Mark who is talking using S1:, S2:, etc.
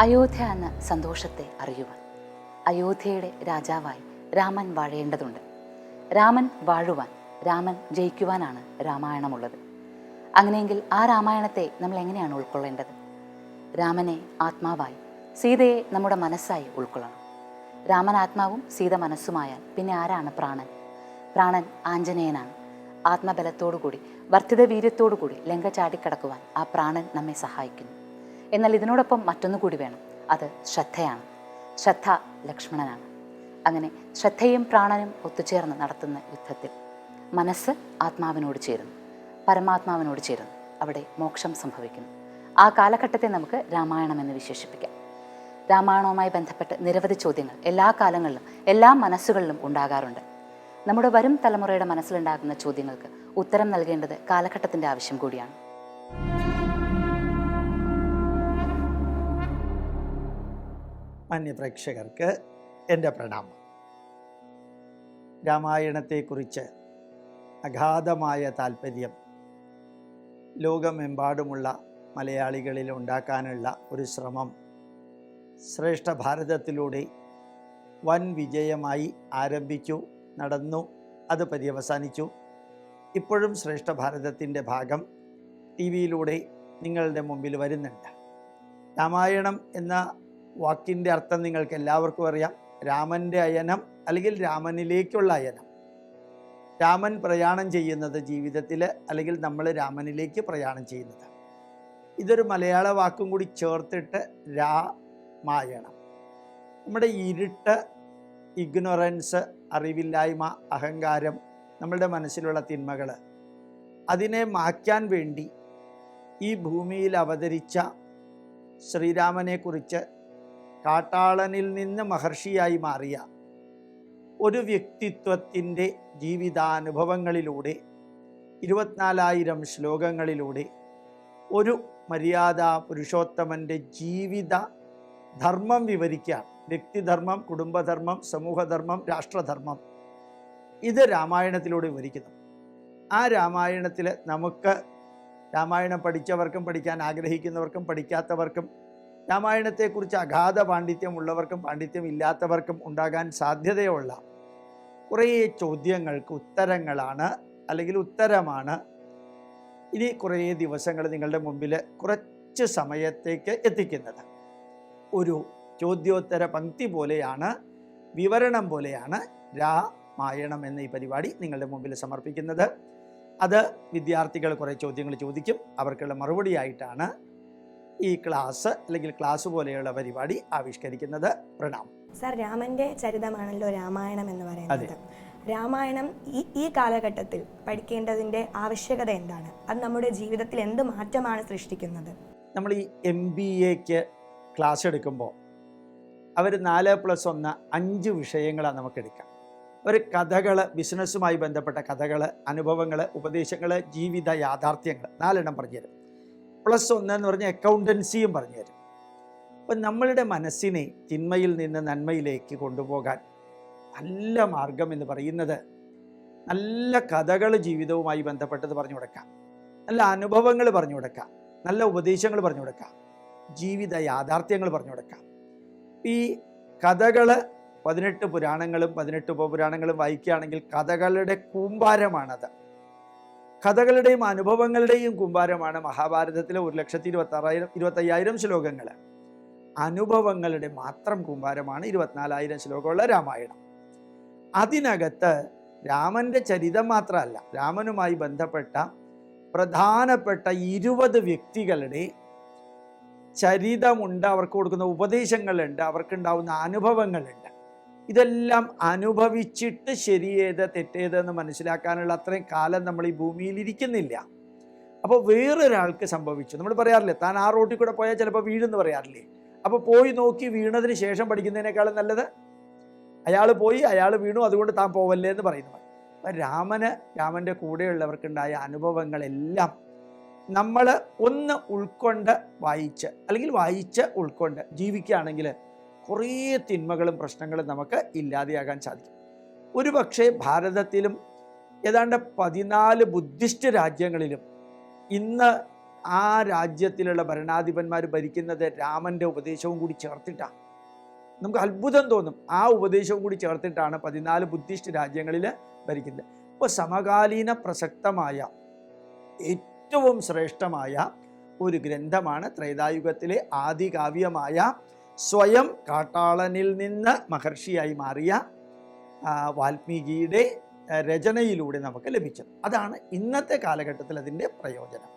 S1: അയോധ്യ എന്ന സന്തോഷത്തെ അറിയുവാൻ. അയോധ്യയുടെ രാജാവായി രാമൻ വാഴേണ്ടതുണ്ട്. രാമൻ വാഴുവാൻ രാമൻ ജയിക്കുവാനാണ് രാമായണമുള്ളത്. അങ്ങനെയെങ്കിൽ ആ രാമായണത്തെ നമ്മൾ എങ്ങനെയാണ് ഉൾക്കൊള്ളേണ്ടത്? രാമനെ ആത്മാവായി സീതയെ നമ്മുടെ മനസ്സായി ഉൾക്കൊള്ളണം. രാമൻ ആത്മാവും സീത മനസ്സുമായാൽ പിന്നെ ആരാണ് പ്രാണൻ? പ്രാണൻ ആഞ്ജനേയനാണ്. ആത്മബലത്തോടുകൂടി വർദ്ധിത വീര്യത്തോടുകൂടി ലങ്ക ചാടിക്കടക്കുവാൻ ആ പ്രാണൻ നമ്മെ സഹായിക്കുന്നു. എന്നാൽ ഇതിനോടൊപ്പം മറ്റൊന്നു കൂടി വേണം. അത് ശ്രദ്ധയാണ്. ശ്രദ്ധ ലക്ഷ്മണനാണ്. അങ്ങനെ ശ്രദ്ധയും പ്രാണനും ഒത്തുചേർന്ന് നടത്തുന്ന യുദ്ധത്തിൽ മനസ്സ് ആത്മാവിനോട് ചേരുന്നു. പരമാത്മാവിനോട് ചേരുന്നു. അവിടെ മോക്ഷം സംഭവിക്കുന്നു. ആ കാലഘട്ടത്തെ നമുക്ക് രാമായണം എന്ന് വിശേഷിപ്പിക്കാം. രാമായണവുമായി ബന്ധപ്പെട്ട് നിരവധി ചോദ്യങ്ങൾ എല്ലാ കാലങ്ങളിലും എല്ലാ മനസ്സുകളിലും ഉണ്ടാകാറുണ്ട്. നമ്മുടെ വരും തലമുറയുടെ മനസ്സിലുണ്ടാകുന്ന ചോദ്യങ്ങൾക്ക് ഉത്തരം നൽകേണ്ടത് കാലഘട്ടത്തിന്റെ ആവശ്യം കൂടിയാണ്.
S2: മാന്യപ്രേക്ഷകർക്ക് എന്റെ പ്രണാമം. രാമായണത്തെക്കുറിച്ച് അഗാധമായ താല്പര്യം ലോകമെമ്പാടുമുള്ള മലയാളികളിൽ ഉണ്ടാക്കാനുള്ള ഒരു ശ്രമം ശ്രേഷ്ഠ ഭാരതത്തിലൂടെ വൻ വിജയമായി ആരംഭിച്ചു നടന്നു അത് പര്യവസാനിച്ചു. ഇപ്പോഴും ശ്രേഷ്ഠ ഭാരതത്തിന്റെ ഭാഗം ടി വിയിലൂടെ നിങ്ങളുടെ മുമ്പിൽ വരുന്നുണ്ട്. രാമായണം എന്ന വാക്കിന്റെ അർത്ഥം നിങ്ങൾക്ക് എല്ലാവർക്കും അറിയാം. രാമന്റെ അയനം അല്ലെങ്കിൽ രാമനിലേക്കുള്ള അയനം. രാമൻ പ്രയാണം ചെയ്യുന്നത് ജീവിതത്തിൽ അല്ലെങ്കിൽ നമ്മൾ രാമനിലേക്ക് പ്രയാണം ചെയ്യുന്നത്. ഇതൊരു മലയാള വാക്കും കൂടി ചേർത്തിട്ട് രാമായണം നമ്മുടെ ഇരുട്ട് ഇഗ്നോറൻസ് അറിവില്ലായ്മ അഹങ്കാരം നമ്മളുടെ മനസ്സിലുള്ള തിന്മകൾ അതിനെ മാറ്റാൻ വേണ്ടി ഈ ഭൂമിയിൽ അവതരിച്ച ശ്രീരാമനെക്കുറിച്ച് കാട്ടാളനിൽ നിന്ന് മഹർഷിയായി മാറിയ ഒരു വ്യക്തിത്വത്തിന്റെ ജീവിതാനുഭവങ്ങളിലൂടെ ഇരുപത്തിനാലായിരം ശ്ലോകങ്ങളിലൂടെ ഒരു മര്യാദ പുരുഷോത്തമന്റെ ജീവിത ധർമ്മം വിവരിക്കുകയാണ് വ്യക്തിധർമ്മം കുടുംബധർമ്മം സമൂഹധർമ്മം രാഷ്ട്രധർമ്മം ഇത് രാമായണത്തിലൂടെ വിവരിക്കുന്നു. ആ രാമായണത്തിൽ നമുക്ക് രാമായണം പഠിച്ചവർക്കും പഠിക്കാൻ ആഗ്രഹിക്കുന്നവർക്കും പഠിക്കാത്തവർക്കും രാമായണത്തെക്കുറിച്ച് അഗാധ പാണ്ഡിത്യമുള്ളവർക്കും പാണ്ഡിത്യം ഇല്ലാത്തവർക്കും ഉണ്ടാകാൻ സാധ്യതയുള്ള കുറേ ചോദ്യങ്ങൾക്ക് ഉത്തരങ്ങളാണ് അല്ലെങ്കിൽ ഉത്തരമാണ്. ഇനി കുറേ ദിവസങ്ങൾ നിങ്ങളുടെ മുമ്പിൽ കുറച്ച് സമയത്തേക്ക് എത്തിക്കുന്നത്. ഒരു ചോദ്യോത്തര പങ്ക്തി പോലെയാണ് വിവരണം പോലെയാണ് രാമായണം എന്ന ഈ പരിപാടി നിങ്ങളുടെ മുമ്പിൽ സമർപ്പിക്കുന്നത്. അത് വിദ്യാർത്ഥികൾ കുറേ ചോദ്യങ്ങൾ ചോദിക്കും. അവർക്കുള്ള മറുപടിയായിട്ടാണ് ഈ ക്ലാസ് അല്ലെങ്കിൽ ക്ലാസ് പോലെയുള്ള പരിപാടി ആവിഷ്കരിക്കുന്നത് പ്രണാം.
S3: സർ രാമന്റെ ചരിതമാണല്ലോ രാമായണം എന്ന് പറയുന്നത്. രാമായണം ഈ ഈ കാലഘട്ടത്തിൽ പഠിക്കേണ്ടതിന്റെ ആവശ്യകത എന്താണ്? അത് നമ്മുടെ ജീവിതത്തിൽ എന്ത് മാറ്റമാണ് സൃഷ്ടിക്കുന്നത്?
S2: നമ്മൾ ഈ എം ബി എക്ക് ക്ലാസ് എടുക്കുമ്പോൾ അവർ നാല് പ്ലസ് ഒന്ന് അഞ്ച് വിഷയങ്ങളാണ് നമുക്ക് എടുക്കാം ഒരു കഥകൾ ബിസിനസ്സുമായി ബന്ധപ്പെട്ട കഥകൾ അനുഭവങ്ങൾ ഉപദേശങ്ങൾ ജീവിത യാഥാർത്ഥ്യങ്ങൾ നാലെണ്ണം പറഞ്ഞുതരും പ്ലസ് ഒന്ന് എന്ന് പറഞ്ഞാൽ അക്കൗണ്ടൻസിയും പറഞ്ഞു തരും. അപ്പം നമ്മളുടെ മനസ്സിനെ തിന്മയിൽ നിന്ന് നന്മയിലേക്ക് കൊണ്ടുപോകാൻ നല്ല മാർഗം എന്ന് പറയുന്നത് നല്ല കഥകൾ ജീവിതവുമായി ബന്ധപ്പെട്ടത് പറഞ്ഞു കൊടുക്കാം. നല്ല അനുഭവങ്ങൾ പറഞ്ഞു കൊടുക്കാം. നല്ല ഉപദേശങ്ങൾ പറഞ്ഞു കൊടുക്കാം. ജീവിത യാഥാർത്ഥ്യങ്ങൾ പറഞ്ഞു കൊടുക്കാം. ഈ കഥകൾ പതിനെട്ട് പുരാണങ്ങളും പതിനെട്ട് ഉപപുരാണങ്ങളും വായിക്കുകയാണെങ്കിൽ കഥകളുടെ കൂമ്പാരമാണത്. കഥകളുടെയും അനുഭവങ്ങളുടെയും കുമ്പാരമാണ് മഹാഭാരതത്തിലെ ഒരു ലക്ഷത്തി ഇരുപത്തി ആറായിരം ഇരുപത്തയ്യായിരം ശ്ലോകങ്ങൾ അനുഭവങ്ങളുടെ മാത്രം കുമ്പാരമാണ് ഇരുപത്തിനാലായിരം ശ്ലോകമുള്ള രാമായണം. അതിനകത്ത് രാമന്റെ ചരിതം മാത്രമല്ല രാമനുമായി ബന്ധപ്പെട്ട പ്രധാനപ്പെട്ട ഇരുപത് വ്യക്തികളുടെ ചരിതമുണ്ട് അവർക്ക് കൊടുക്കുന്ന ഉപദേശങ്ങളുണ്ട് അവർക്കുണ്ടാവുന്ന അനുഭവങ്ങളുണ്ട്. ഇതെല്ലാം അനുഭവിച്ചിട്ട് ശരിയേത് തെറ്റേതെന്ന് മനസ്സിലാക്കാനുള്ള അത്രയും കാലം നമ്മൾ ഈ ഭൂമിയിൽ ഇരിക്കുന്നില്ല അപ്പോൾ വേറൊരാൾക്ക് സംഭവിച്ചു. നമ്മൾ പറയാറില്ലേ താൻ ആ റോട്ടിൽ കൂടെ പോയാൽ ചിലപ്പോൾ വീഴുന്ന് പറയാറില്ലേ? അപ്പോൾ പോയി നോക്കി വീണതിന് ശേഷം പഠിക്കുന്നതിനേക്കാളും നല്ലത്? അയാൾ പോയി അയാൾ വീണു അതുകൊണ്ട് താൻ പോവല്ലേ എന്ന് പറയുന്നത് അപ്പം രാമന് രാമന്റെ കൂടെയുള്ളവർക്കുണ്ടായ അനുഭവങ്ങളെല്ലാം നമ്മൾ ഒന്ന് ഉൾക്കൊണ്ട് വായിച്ച് അല്ലെങ്കിൽ വായിച്ച് ഉൾക്കൊണ്ട് ജീവിക്കുകയാണെങ്കിൽ കുറേ തിന്മകളും പ്രശ്നങ്ങളും നമുക്ക് ഇല്ലാതെയാകാൻ സാധിക്കും. ഒരു പക്ഷേ ഭാരതത്തിലും ഏതാണ്ട് പതിനാല് ബുദ്ധിസ്റ്റ് രാജ്യങ്ങളിലും ഇന്ന് ആ രാജ്യത്തിലുള്ള ഭരണാധിപന്മാർ ഭരിക്കുന്നത് രാമന്റെ ഉപദേശവും കൂടി ചേർത്തിട്ടാണ് നമുക്ക് അത്ഭുതം തോന്നും. ആ ഉപദേശവും കൂടി ചേർത്തിട്ടാണ് പതിനാല് ബുദ്ധിസ്റ്റ് രാജ്യങ്ങളിൽ ഭരിക്കുന്നത്. ഇപ്പോൾ സമകാലീന പ്രസക്തമായ ഏറ്റവും ശ്രേഷ്ഠമായ ഒരു ഗ്രന്ഥമാണ് ത്രൈതായുഗത്തിലെ ആദികാവ്യമായ സ്വയം കാട്ടാളനിൽ നിന്ന് മഹർഷിയായി മാറിയ വാൽമീകിയുടെ രചനയിലൂടെ നമുക്ക് ലഭിച്ചത്. അതാണ് ഇന്നത്തെ കാലഘട്ടത്തിൽ അതിന്റെ പ്രയോജനം.